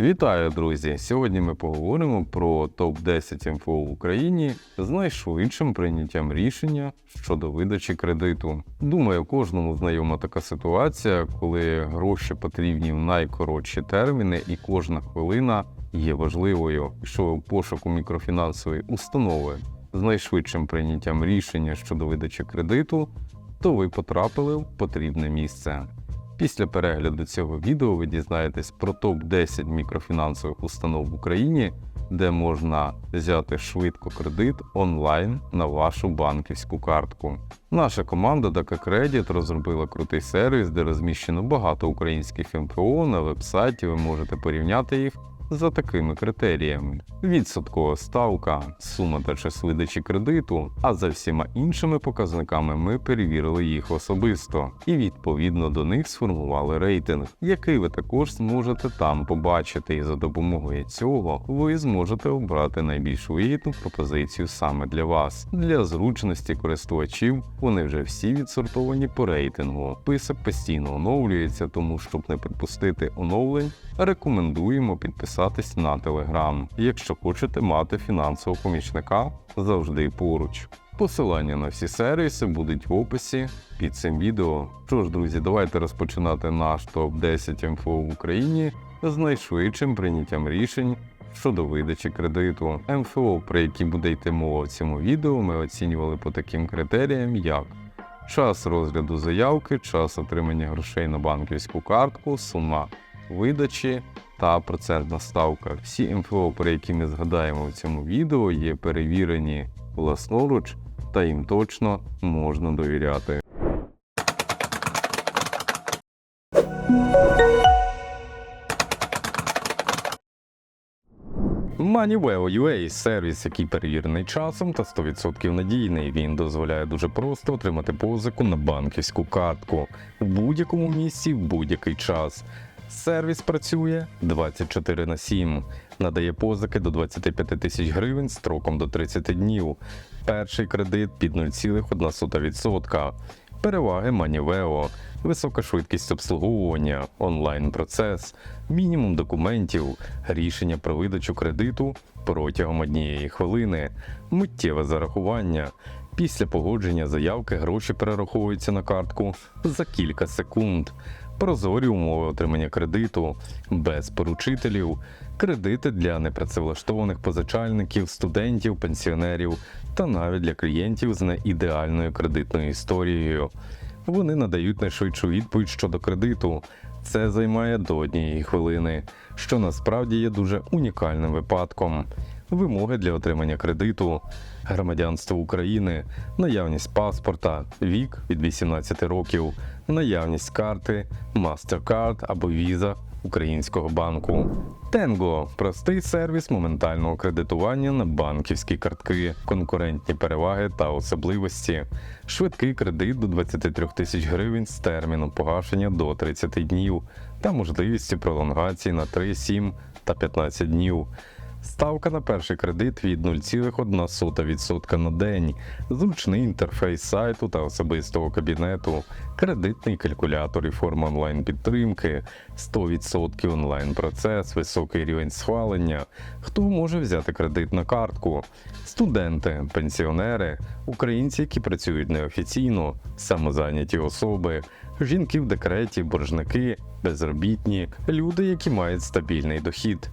Вітаю, друзі! Сьогодні ми поговоримо про топ-10 МФО в Україні з найшвидшим прийняттям рішення щодо видачі кредиту. Думаю, кожному знайома така ситуація, коли гроші потрібні в найкоротші терміни, і кожна хвилина є важливою. Ви в пошуку мікрофінансової установи з найшвидшим прийняттям рішення щодо видачі кредиту, то ви потрапили в потрібне місце. Після перегляду цього відео ви дізнаєтесь про топ-10 мікрофінансових установ в Україні, де можна взяти швидко кредит онлайн на вашу банківську картку. Наша команда Daka Credit розробила крутий сервіс, де розміщено багато українських МФО на вебсайті. Ви можете порівняти їх за такими критеріями: відсоткова ставка, сума та час видачі кредиту. А за всіма іншими показниками ми перевірили їх особисто і відповідно до них сформували рейтинг, який ви також зможете там побачити. І за допомогою цього ви зможете обрати найбільш вигідну пропозицію саме для вас. Для зручності користувачів вони вже всі відсортовані по рейтингу. Список постійно оновлюється, тому щоб не пропустити оновлень, рекомендуємо підписатись на Telegram, якщо хочете мати фінансового помічника завжди поруч. Посилання на всі сервіси будуть в описі під цим відео. Що ж, друзі, давайте розпочинати наш топ-10 МФО в Україні з найшвидшим прийняттям рішень щодо видачі кредиту. МФО, про які буде йти мова в цьому відео, ми оцінювали по таким критеріям, як час розгляду заявки, час отримання грошей на банківську картку, сума видачі та процентна ставка. Всі МФО, про які ми згадаємо в цьому відео, є перевірені власноруч, та їм точно можна довіряти. MoneyWell.ua – сервіс, який перевірений часом та 100% надійний. Він дозволяє дуже просто отримати позику на банківську картку в будь-якому місці в будь-який час. Сервіс працює 24 на 7, надає позики до 25 тисяч гривень строком до 30 днів. Перший кредит під 0,1%. Переваги Манівео, висока швидкість обслуговування, онлайн-процес, мінімум документів, рішення про видачу кредиту протягом однієї хвилини, миттєве зарахування. Після погодження заявки гроші перераховуються на картку за кілька секунд. Прозорі умови отримання кредиту без поручителів, кредити для непрацевлаштованих позичальників, студентів, пенсіонерів та навіть для клієнтів з неідеальною кредитною історією. Вони надають найшвидшу відповідь щодо кредиту. Це займає до однієї хвилини, що насправді є дуже унікальним випадком. Вимоги для отримання кредиту, громадянство України, наявність паспорта, вік від 18 років, наявність карти, MasterCard або Visa українського банку. Тенго простий сервіс моментального кредитування на банківські картки, конкурентні переваги та особливості, швидкий кредит до 23 тисяч гривень з терміном погашення до 30 днів та можливістю пролонгації на 3, 7 та 15 днів. Ставка на перший кредит від 0,1% на день, зручний інтерфейс сайту та особистого кабінету, кредитний калькулятор і форма онлайн-підтримки, 100% онлайн-процес, високий рівень схвалення. Хто може взяти кредит на картку? Студенти, пенсіонери, українці, які працюють неофіційно, самозайняті особи, жінки в декреті, боржники, безробітні, люди, які мають стабільний дохід.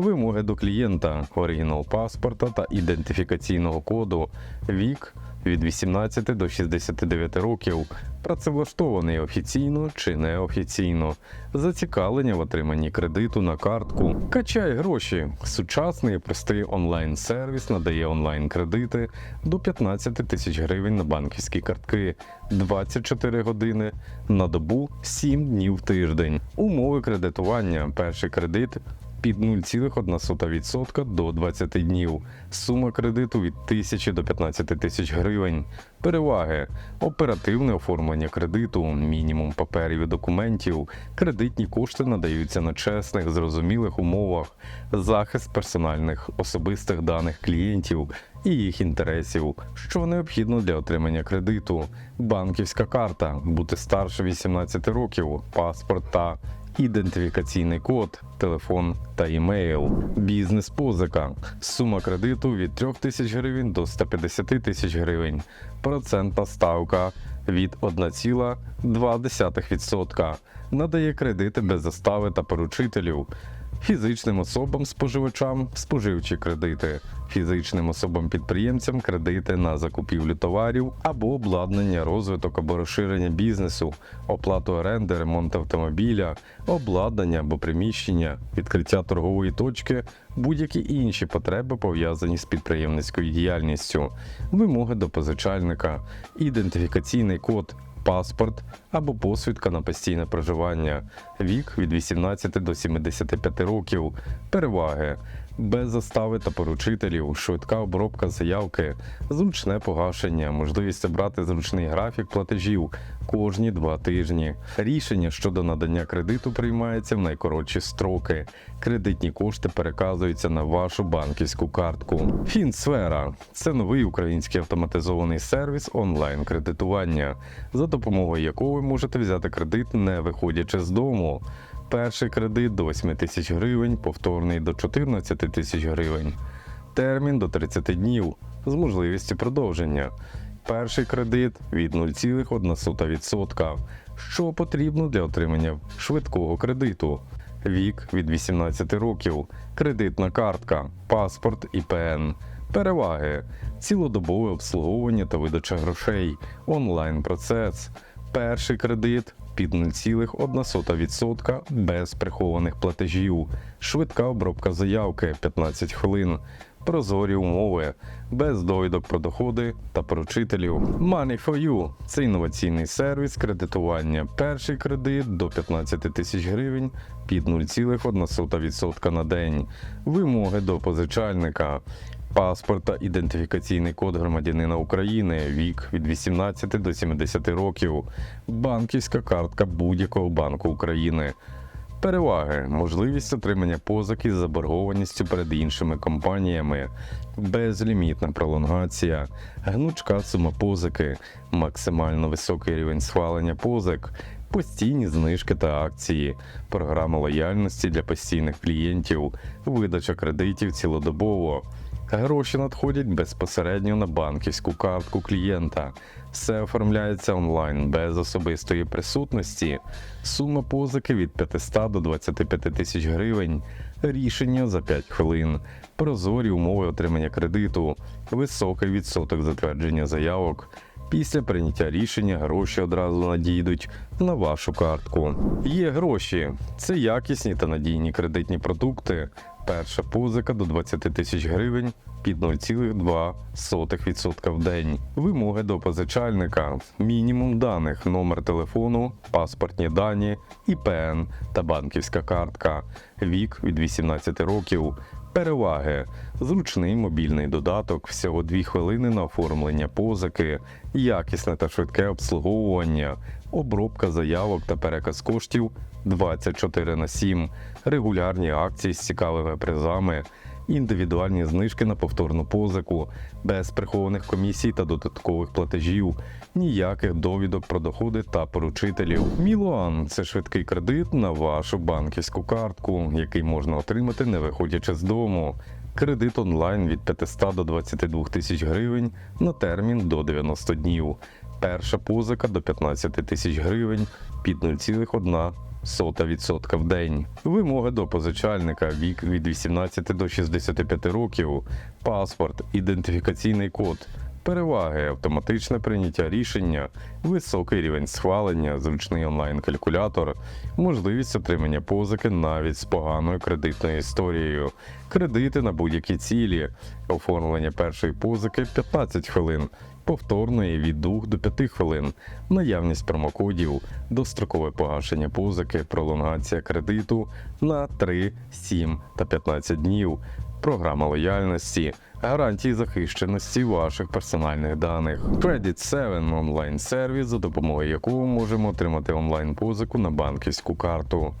Вимоги до клієнта, оригінал паспорта та ідентифікаційного коду, вік від 18 до 69 років, працевлаштований офіційно чи неофіційно, зацікавлення в отриманні кредиту на картку, качай гроші. Сучасний простий онлайн-сервіс надає онлайн-кредити до 15 тисяч гривень на банківські картки, 24 години на добу, 7 днів в тиждень. Умови кредитування. Перший кредит під 0,1% до 20 днів. Сума кредиту від 1000 до 15 тисяч гривень. Переваги: оперативне оформлення кредиту, мінімум паперів і документів, кредитні кошти надаються на чесних, зрозумілих умовах, захист персональних особистих даних клієнтів і їх інтересів, що необхідно для отримання кредиту, банківська карта, бути старше 18 років, паспорт та ідентифікаційний код, телефон та імейл, бізнес-позика, сума кредиту від 3 тисяч гривень до 150 тисяч гривень, процентна ставка від 1,2%, надає кредити без застави та поручителів. Фізичним особам споживачам споживчі кредити, фізичним особам-підприємцям кредити на закупівлю товарів або обладнання, розвиток або розширення бізнесу, оплату оренди, ремонт автомобіля, обладнання або приміщення, відкриття торгової точки, будь-які інші потреби пов'язані з підприємницькою діяльністю, вимоги до позичальника, ідентифікаційний код паспорт або посвідка на постійне проживання, вік від 18 до 75 років, переваги, без застави та поручителів, швидка обробка заявки, зручне погашення, можливість обрати зручний графік платежів кожні два тижні. Рішення щодо надання кредиту приймається в найкоротші строки. Кредитні кошти переказуються на вашу банківську картку. Фінсфера це новий український автоматизований сервіс онлайн-кредитування, за допомогою якого ви можете взяти кредит, не виходячи з дому. Перший кредит до 8 тисяч гривень, повторний до 14 тисяч гривень. Термін до 30 днів з можливістю продовження. Перший кредит від 0,1%. Що потрібно для отримання швидкого кредиту? Вік від 18 років, кредитна картка, паспорт ІПН. Переваги: цілодобове обслуговування та видача грошей, онлайн-процес. Перший кредит під 0,1% без прихованих платежів, швидка обробка заявки 15 хвилин, прозорі умови, без довідок про доходи та поручителів. Money for You – це інноваційний сервіс кредитування. Перший кредит до 15 тисяч гривень під 0,1% на день. Вимоги до позичальника. Паспорт та ідентифікаційний код громадянина України, вік від 18 до 70 років, банківська картка будь-якого банку України. Переваги, можливість отримання позики з заборгованістю перед іншими компаніями, безлімітна пролонгація, гнучка сума позики, максимально високий рівень схвалення позик, постійні знижки та акції, програма лояльності для постійних клієнтів, видача кредитів цілодобово. Гроші надходять безпосередньо на банківську картку клієнта. Все оформляється онлайн без особистої присутності. Сума позики від 500 до 25 тисяч гривень. Рішення за 5 хвилин. Прозорі умови отримання кредиту, високий відсоток затвердження заявок. Після прийняття рішення гроші одразу надійдуть на вашу картку. Є гроші це якісні та надійні кредитні продукти. Перша позика до 20 тисяч гривень під 0,2% в день. Вимоги до позичальника: мінімум даних, номер телефону, паспортні дані, ІПН та банківська картка, вік від 18 років. Переваги: зручний мобільний додаток, всього 2 хвилини на оформлення позики, якісне та швидке обслуговування, обробка заявок та переказ коштів 24 на 7, регулярні акції з цікавими призами, індивідуальні знижки на повторну позику, без прихованих комісій та додаткових платежів, ніяких довідок про доходи та поручителів. Мілуан це швидкий кредит на вашу банківську картку, який можна отримати не виходячи з дому. Кредит онлайн від 500 до 22 тисяч гривень на термін до 90 днів. Перша позика до 15 тисяч гривень під 0,1 сота відсотка в день. Вимоги до позичальника вік від 18 до 65 років, паспорт, ідентифікаційний код. Переваги, автоматичне прийняття рішення, високий рівень схвалення, зручний онлайн-калькулятор, можливість отримання позики навіть з поганою кредитною історією, кредити на будь-які цілі, оформлення першої позики 15 хвилин, повторної від 2 до 5 хвилин, наявність промокодів, дострокове погашення позики, пролонгація кредиту на 3, 7 та 15 днів, програма лояльності, гарантії захищеності ваших персональних даних. Credit 7 – онлайн-сервіс, за допомогою якого можемо отримати онлайн-позику на банківську карту.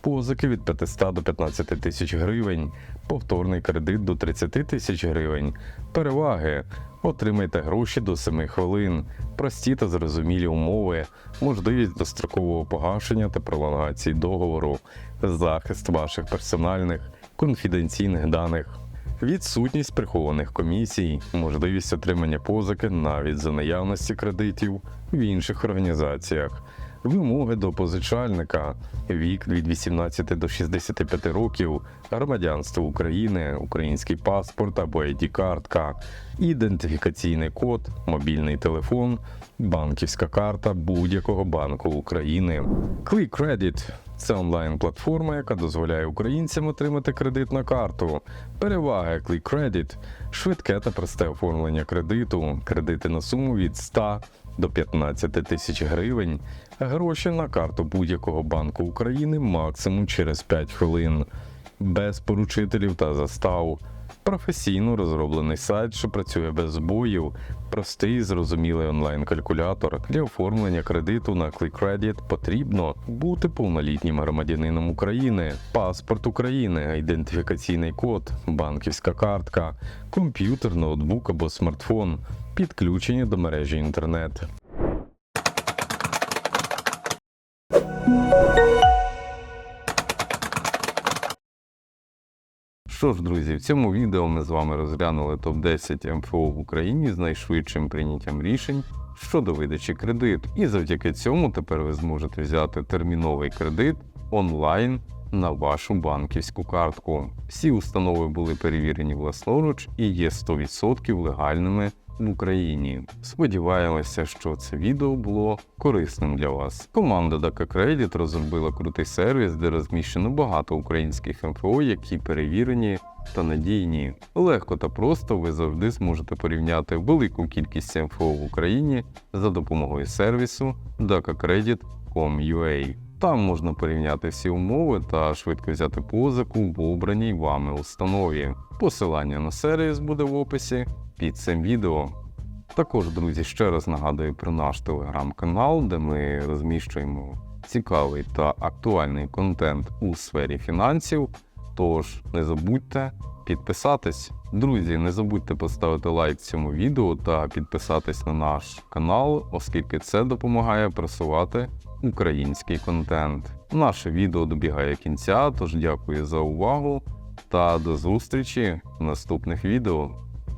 Позики від 500 до 15 тисяч гривень, повторний кредит до 30 тисяч гривень. Переваги Отримайте гроші до 7 хвилин, прості та зрозумілі умови, можливість дострокового погашення та пролонгації договору, захист ваших персональних конфіденційних даних. Відсутність прихованих комісій, можливість отримання позики навіть за наявності кредитів в інших організаціях, вимоги до позичальника, вік від 18 до 65 років, громадянство України, український паспорт або ID-картка, ідентифікаційний код, мобільний телефон, банківська карта будь-якого банку України. ClickCredit – це онлайн-платформа, яка дозволяє українцям отримати кредит на карту. Переваги ClickCredit – швидке та просте оформлення кредиту, кредити на суму від 100 до 15 тисяч гривень, гроші на карту будь-якого банку України максимум через 5 хвилин, без поручителів та застав. Професійно розроблений сайт, що працює без збоїв, простий зрозумілий онлайн-калькулятор. Для оформлення кредиту на ClickCredit потрібно бути повнолітнім громадянином України, паспорт України, ідентифікаційний код, банківська картка, комп'ютер, ноутбук або смартфон, підключення до мережі інтернет. Що ж, друзі, в цьому відео ми з вами розглянули топ-10 МФО в Україні з найшвидшим прийняттям рішень щодо видачі кредиту. І завдяки цьому тепер ви зможете взяти терміновий кредит онлайн на вашу банківську картку. Всі установи були перевірені власноруч і є 100% легальними в Україні. Сподіваємося, що це відео було корисним для вас. Команда DACA Credit розробила крутий сервіс, де розміщено багато українських МФО, які перевірені та надійні. Легко та просто ви завжди зможете порівняти велику кількість МФО в Україні за допомогою сервісу dacacredit.com.ua. Там можна порівняти всі умови та швидко взяти позику в обраній вами установі. Посилання на сервіс буде в описі під цим відео. Також, друзі, ще раз нагадую про наш телеграм-канал, де ми розміщуємо цікавий та актуальний контент у сфері фінансів. Тож не забудьте підписатись. Друзі, не забудьте поставити лайк цьому відео та підписатись на наш канал, оскільки це допомагає просувати український контент. Наше відео добігає кінця, тож дякую за увагу та до зустрічі в наступних відео.